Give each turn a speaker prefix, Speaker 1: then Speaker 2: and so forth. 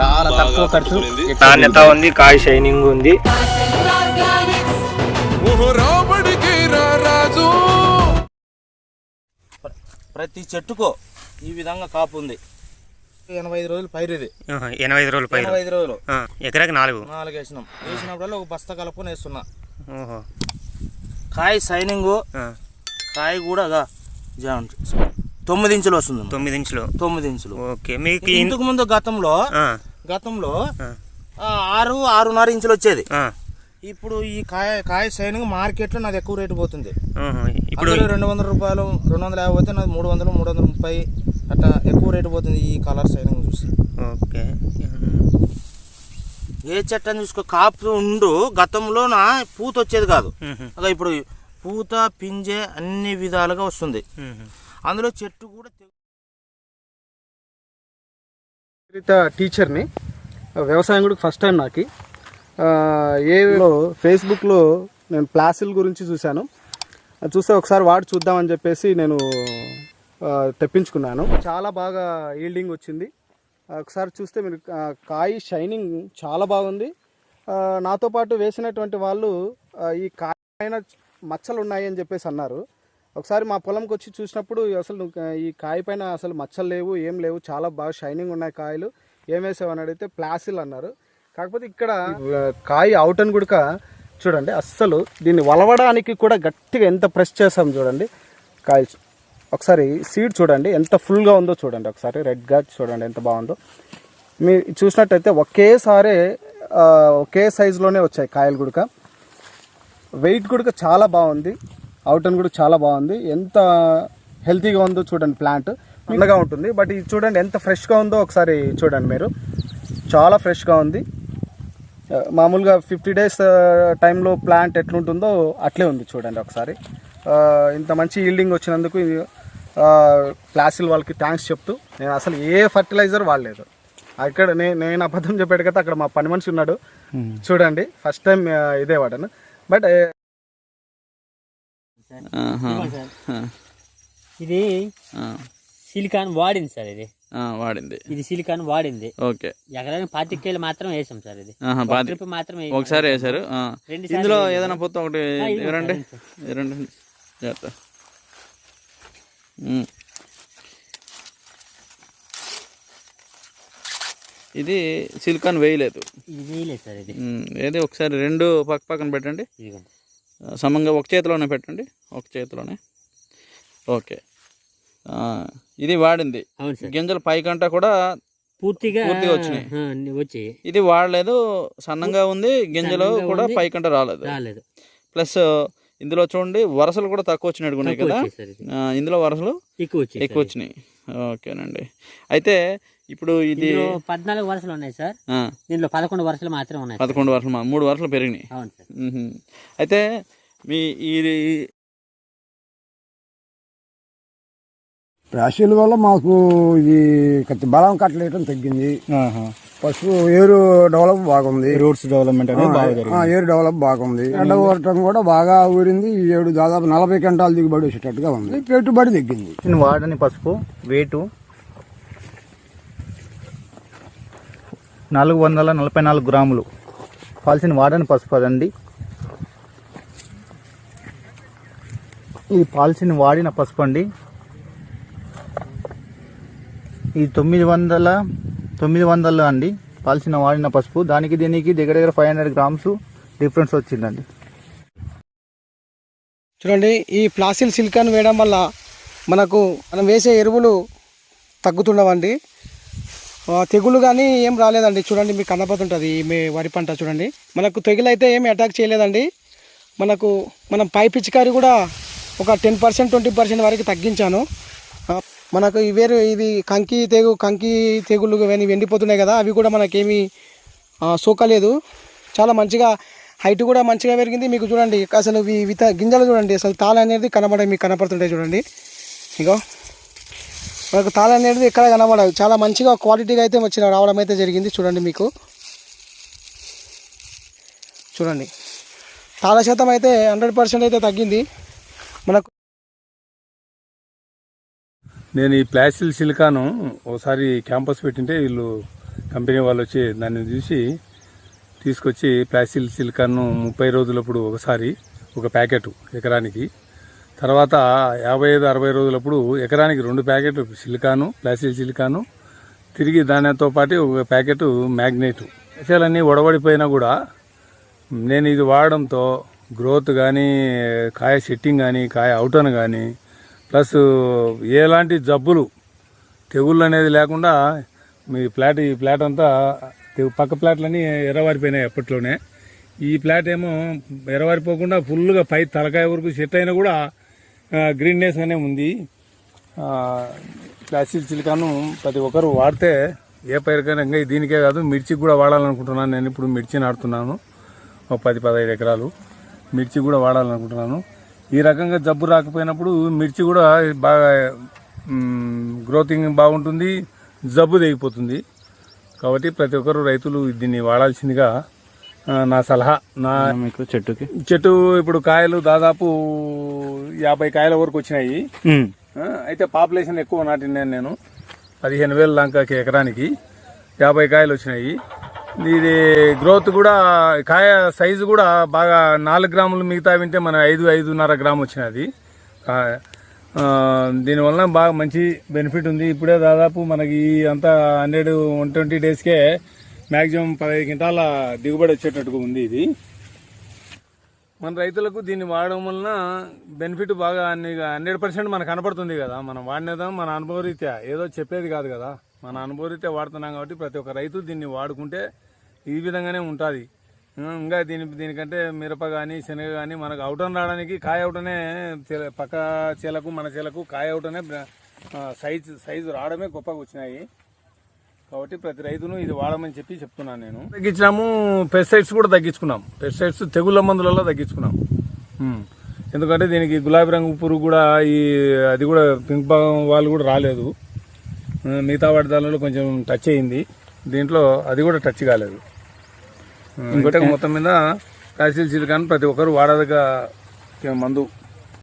Speaker 1: చాలా తక్కువ ఖర్చు.
Speaker 2: నాణ్యత ఉంది కాయ షైనింగ్ ఉంది.
Speaker 1: ప్రతి చెట్టుకో ఈ విధంగా కాపు ఉంది. ఎనభై ఐదు రోజులు పైరు ఇది.
Speaker 2: ఎనభై ఐదు రోజులు పైన
Speaker 1: ఎనభై ఐదు రోజులు.
Speaker 2: ఆ, ఎకరాకి నాలుగు.
Speaker 1: నాలుగు వేసినాం. వేసినప్పుడల్లా ఒక బస్తా కలుపుకొని వేస్తున్నా.
Speaker 2: ఓహో.
Speaker 1: కాయ సైనింగ్
Speaker 2: ఆ,
Speaker 1: కాయ కూడా తొమ్మిది ఇంచులు వస్తుంది
Speaker 2: తొమ్మిది ఇంచులు
Speaker 1: తొమ్మిది ఇంచులు
Speaker 2: ఓకే మీకు
Speaker 1: ఇంతకు ముందు గతంలో గతంలో ఆరు ఆరున్నర ఇంచులు వచ్చేది. ఇప్పుడు ఈ కాయ కాయ సైనింగ్ మార్కెట్లో నాది ఎక్కువ రేటు పోతుంది.
Speaker 2: ఇప్పుడు
Speaker 1: రెండు వందల రూపాయలు రెండు వందల యాభై పోతే నాది మూడు వందలు మూడు వందల ముప్పై అట్లా ఎక్కువ రేటు పోతుంది ఈ కలర్ సైనింగ్ చూసి
Speaker 2: ఓకే.
Speaker 1: ఏ చెట్టు అని చూసుకో కాపు ఉండు గతంలో నా పూత వచ్చేది కాదు. అలా ఇప్పుడు పూత పింజే అన్ని విధాలుగా వస్తుంది. అందులో చెట్టు కూడా
Speaker 3: టీచర్ని. వ్యవసాయం కూడా ఫస్ట్ టైం నాకు. ఏలో ఫేస్బుక్లో నేను ప్లాసిల్ గురించి చూశాను. అది చూస్తే ఒకసారి వాడి చూద్దామని చెప్పేసి నేను తెప్పించుకున్నాను. చాలా బాగా ఈల్డింగ్ వచ్చింది. ఒకసారి చూస్తే మీరు కాయి కాయ షైనింగ్ చాలా బాగుంది. నాతో పాటు వేసినటువంటి వాళ్ళు ఈ కాయ మచ్చలు ఉన్నాయి అని చెప్పేసి అన్నారు. ఒకసారి మా పొలంకి వచ్చి చూసినప్పుడు అసలు ఈ కాయ పైన అసలు మచ్చలు లేవు ఏం లేవు చాలా బాగా షైనింగ్ ఉన్నాయి కాయలు. ఏం వేసావు అని అడిగితే ప్లాసిల్ అన్నారు. కాకపోతే ఇక్కడ కాయ అవుట్ అని కూడా చూడండి అస్సలు దీన్ని వలవడానికి కూడా గట్టిగా ఎంత ప్రెస్ చేసాం చూడండి. కాయ ఒకసారి సీడ్ చూడండి ఎంత ఫుల్గా ఉందో చూడండి ఒకసారి రెడ్గా చూడండి ఎంత బాగుందో. మీరు చూసినట్టయితే ఒకేసారి ఒకే సైజులోనే వచ్చాయి కాయలు గుడక. వెయిట్ గుడక చాలా బాగుంది. అవుటన్ కూడా చాలా బాగుంది. ఎంత హెల్తీగా ఉందో చూడండి ప్లాంట్ చిన్నగా ఉంటుంది. బట్ ఇది చూడండి ఎంత ఫ్రెష్గా ఉందో ఒకసారి చూడండి మీరు. చాలా ఫ్రెష్గా ఉంది. మామూలుగా ఫిఫ్టీ డేస్ టైంలో ప్లాంట్ ఎట్లుంటుందో అట్లే ఉంది చూడండి ఒకసారి. ఇంత మంచి ఈల్డింగ్ వచ్చినందుకు ప్లాసిల్ వాళ్ళకి థ్యాంక్స్ చెప్తూ నేను అసలు ఏ ఫర్టిలైజర్ వాడలేదు. అక్కడ నేను నేను అబద్ధం చెప్పాడు కదా అక్కడ మా పని మనిషి ఉన్నాడు. చూడండి ఫస్ట్ టైం ఇదే వాడాను. బట్.
Speaker 4: ఇది సిలికాన్ వాడింది సార్ ఇది.
Speaker 5: ఆ, వాడింది.
Speaker 4: ఇది సిలికాన్ వాడింది.
Speaker 5: ఓకే.
Speaker 4: ఎకరానికి పాతికేలు మాత్రం వేసాం సార్ ఇది. ట్రిప్ మాత్రం.
Speaker 5: ఒకసారి
Speaker 4: సార్లు
Speaker 5: ఇందులో. ఏదైనా పొత్తు ఒకటి ఇవ్వండి ఇవ్వండి. జాగ్రత్త. ఇది సిలికాన్ వేయలేదు.
Speaker 4: ఇది వేయలేదు సార్ ఇది.
Speaker 5: ఏది ఒకసారి రెండు పక్క పక్కన పెట్టండి.
Speaker 4: ఇదిగోండి.
Speaker 5: సమంగా ఒక చేతిలోనే పెట్టండి. ఒక చేతిలోనే. ఓకే. ఇది వాడింది. గింజలు పైకంటా కూడా
Speaker 4: పూర్తిగా
Speaker 5: పూర్తిగా వచ్చినాయి.
Speaker 4: ఆ, వచ్చాయి.
Speaker 5: ఇది వాడలేదు. సన్నంగా ఉంది. గింజలు కూడా. పైకంట రాలేదు.
Speaker 4: రాలేదు.
Speaker 5: ప్లస్ ఇందులో చూడండి వరసలు కూడా తక్కువ వచ్చినట్టు ఉన్నాయి కదా. ఇందులో వరసలు
Speaker 4: ఎక్కువ.
Speaker 5: వచ్చినాయి. ఓకేనండి. అయితే ఇప్పుడు ఇది
Speaker 4: పద్నాలుగు వరుసలు ఉన్నాయి సార్.
Speaker 5: ఆ,
Speaker 4: దీనిలో పదకొండు వరుసలు మాత్రం ఉన్నాయి.
Speaker 5: పదకొండు వరసలు మా- మూడు వరసలు పెరిగినాయి.
Speaker 4: అవును సార్.
Speaker 5: అయితే మీ ఈ
Speaker 6: రాశిల వల్ల మాకు ఇది కత్తి బలం కట్టలేయటం తగ్గింది. పసుపు ఏరు డెవలప్ బాగుంది.
Speaker 3: రూట్స్ డెవలప్మెంట్ అనేది బాగా
Speaker 6: ఆ,
Speaker 3: జరిగింది
Speaker 6: ఏరు డెవలప్ బాగుంది. ఎండ ఊరటం కూడా బాగా ఊరింది. ఈ ఏడు దాదాపు నలభై గంటలు దిగుబడి వచ్చేటట్టుగా ఉంది. పెట్టుబడి తగ్గింది.
Speaker 7: నేను వాడని పసుపు వేటు నాలుగు వందల నలభై నాలుగు గ్రాములు. పాల్సిన వాడని పసుపు అదండి. ఇది పాల్సిన వాడిన పసుపు అండి. ఇది తొమ్మిది వందల తొమ్మిది వందలు అండి. పాల్సిన వాడిన పసుపు. దానికి దీనికి దగ్గర దగ్గర ఫైవ్ హండ్రెడ్ గ్రామ్స్ డిఫరెన్స్ వచ్చిందండి.
Speaker 8: చూడండి ఈ ప్లాసిల్ సిలికాన్ వేయడం వల్ల మనకు మనం వేసే ఎరువులు తగ్గుతుండవండి. తెగులు కానీ ఏం రాలేదండి. చూడండి మీకు కనపడుతుంటుంది ఈ మీ వరి పంట చూడండి. మనకు తెగులు అయితే ఏమి అటాక్ చేయలేదండి. మనకు మనం పై పిచికారి కూడా ఒక టెన్ పర్సెంట్ ట్వంటీ పర్సెంట్ వరకు తగ్గించాను. మనకు ఈ వేరు ఇది కంకి తెగు కంకి తెగులు ఇవన్నీ ఎండిపోతున్నాయి కదా అవి కూడా మనకేమీ సోకలేదు. చాలా మంచిగా హైట్ కూడా మంచిగా పెరిగింది. మీకు చూడండి అసలు ఇవి విత గింజలు చూడండి అసలు తాళ అనేది కనబడే మీకు కనపడుతుంటాయి చూడండి. ఇగో. మనకు తాళ అనేది ఎక్కడ కనబడదు. చాలా మంచిగా క్వాలిటీగా అయితే వచ్చిన రావడం అయితే జరిగింది. చూడండి మీకు. చూడండి. తాళ శాతం అయితే హండ్రెడ్ పర్సెంట్ అయితే తగ్గింది. మనకు
Speaker 9: నేను ఈ ప్లాస్టిల్ సిలికాను ఒకసారి క్యాంపస్ పెట్టింటే వీళ్ళు కంపెనీ వాళ్ళు వచ్చి దాన్ని చూసి తీసుకొచ్చి ప్లాస్టిల్ సిలికాను ముప్పై రోజులప్పుడు ఒకసారి ఒక ప్యాకెట్ ఎకరానికి తర్వాత యాభై ఐదు అరవై రోజులప్పుడు ఎకరానికి రెండు ప్యాకెట్లు సిలికాను ప్లాస్టిక్ సిలికాను తిరిగి దానితో పాటు ఒక ప్యాకెట్ మ్యాగ్నెట్. విషయాలన్నీ ఒడబడిపోయినా కూడా నేను ఇది వాడడంతో గ్రోత్ కానీ కాయ సెట్టింగ్ కానీ కాయ అవుటన్ కానీ ప్లస్ ఎలాంటి జబ్బులు తెగుళ్ళు అనేది లేకుండా మీ ప్లాట్ ఈ ప్లాట్ అంతా పక్క ఫ్లాట్లన్నీ ఎర్రవారిపోయినాయి ఎప్పట్లోనే ఈ ప్లాట్ ఏమో ఎర్రవారిపోకుండా ఫుల్గా పై తలకాయ వరకు సెట్ అయినా కూడా గ్రీన్నెస్ అనే ఉంది. ప్లాస్టిక్ చిలికాను ప్రతి ఒక్కరు వాడితే ఏ పైరుకైనా ఇంకా దీనికే కాదు మిర్చికి కూడా వాడాలనుకుంటున్నాను నేను. ఇప్పుడు మిర్చి నాటుతున్నాను ఒక పది పదహైదు ఎకరాలు మిర్చి కూడా వాడాలనుకుంటున్నాను. ఈ రకంగా జబ్బు రాకపోయినప్పుడు మిర్చి కూడా బాగా గ్రోతింగ్ బాగుంటుంది జబ్బు తెగిపోతుంది. కాబట్టి ప్రతి ఒక్కరు రైతులు దీన్ని వాడాల్సిందిగా నా సలహా నా
Speaker 5: మీకు చెట్టుకి?
Speaker 9: చెట్టు ఇప్పుడు కాయలు దాదాపు యాభై కాయల వరకు వచ్చినాయి. అయితే పాపులేషన్ ఎక్కువ నాటినాను నేను. పదిహేను వేల దాకా ఎకరానికి యాభై కాయలు వచ్చినాయి. ఇది గ్రోత్ కూడా కాయ సైజు కూడా బాగా నాలుగు గ్రాములు మిగతా వింటే మన ఐదు ఐదున్నర గ్రామ్ వచ్చినది. దీనివల్ల బాగా మంచి బెనిఫిట్ ఉంది. ఇప్పుడే దాదాపు మనకి అంతా హండ్రెడ్ వన్ ట్వంటీ డేస్కే మ్యాక్సిమం పదహైదు క్వింటాల దిగుబడి వచ్చేటట్టుగా ఉంది ఇది. మన రైతులకు దీన్ని వాడడం వలన బెనిఫిట్ బాగా అన్ని హండ్రెడ్ పర్సెంట్ మనకు కనపడుతుంది కదా. మనం వాడినేదాం మన అనుభవరీత్యా ఏదో చెప్పేది కాదు కదా. మన అనుభవరీత్యా వాడుతున్నాం కాబట్టి ప్రతి ఒక్క రైతు దీన్ని వాడుకుంటే ఈ విధంగానే ఉంటుంది. ఇంకా దీని దీనికంటే మిరప కానీ శనగ కానీ మనకు అవుటన్ రావడానికి కాయ అవుటనే పక్క చీలకు మన చీలకు కాయ అవుటనే సైజు సైజు రావడమే గొప్పగా వచ్చినాయి. కాబట్టి ప్రతి రైతును ఇది వాడమని చెప్పి చెప్తున్నాను నేను. తగ్గించినాము పెస్టిసైడ్స్ కూడా తగ్గించుకున్నాం పెస్టిసైడ్స్ తెగుళ్ళ మందులలో తగ్గించుకున్నాం. ఎందుకంటే దీనికి గులాబీ రంగు పురుగు కూడా ఈ అది కూడా పింక్ భాగం వాళ్ళు కూడా రాలేదు. మిగతా వాటి దానిలో కొంచెం టచ్ అయింది. దీంట్లో అది కూడా టచ్ కాలేదు. ఇంకోటి మొత్తం మీద కాసిల్ సిలికాన్ ప్రతి ఒక్కరు వాడదగ్గ మందు.